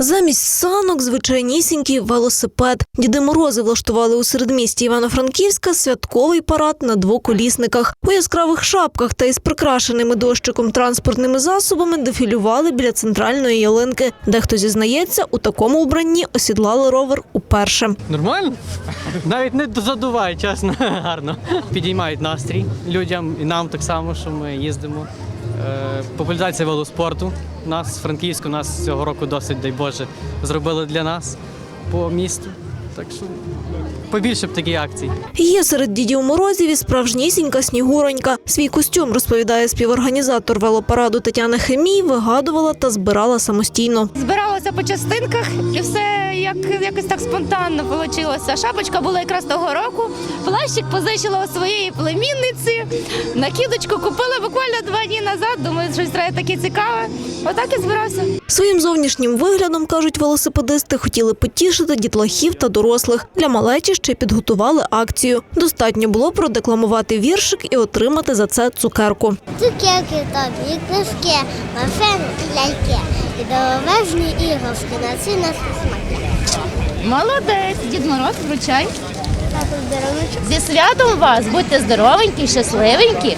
Замість санок звичайнісінький велосипед. Діди Морози влаштували у середмісті Івано-Франківська святковий парад на двоколісниках. У яскравих шапках та із прикрашеними дощиком транспортними засобами дефілювали біля центральної ялинки. Дехто зізнається, у такому вбранні осідлали ровер уперше. Нормально? Навіть не задуває, чесно, гарно. Підіймають настрій людям і нам так само, що ми їздимо. Е, Популяризація велоспорту. Нас Франківську нас цього року досить, дай Боже, зробили для нас по місту. Так що побільше б такі акції. Є серед дідів морозів і справжнісінька снігуронька. Свій костюм, розповідає співорганізатор велопараду Тетяна Хемій, вигадувала та збирала самостійно. Збиралося по частинках і все як, якось так спонтанно вийшло. Шапочка була якраз того року. Плащик позичила у своєї племінниці. Накидочку купила буквально два дні назад. Думаю, щось треба таке цікаве. Отак і збирався. Своїм зовнішнім виглядом, кажуть велосипедисти, хотіли потішити дітлахів та дорослих. Для малечі ще підготували акцію. Достатньо було продекламувати віршик і отримати за це цукерку. Цукерки тобі, книжки, машини і ляльки, і дорожні іграшки на всі наші смаки. Молодець, Дід Мороз, вручай. Зі святом вас, будьте здоровенькі, щасливенькі.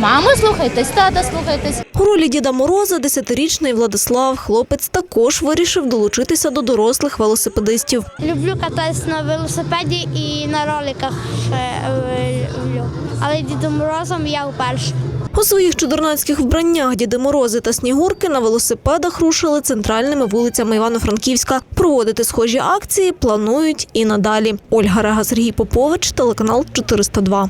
Маму слухайтесь, тата слухайтесь. У ролі Діда Мороза десятирічний Владислав хлопець також вирішив долучитися до дорослих велосипедистів. Люблю кататися на велосипеді і на роликах ще е, люблю. Але Дідом Морозом я вперше. У своїх чудернацьких вбраннях Діди Морози та Снігурки на велосипедах рушили центральними вулицями Івано-Франківська. Проводити схожі акції планують і надалі. Ольга Рега, Сергій Попович, телеканал 402.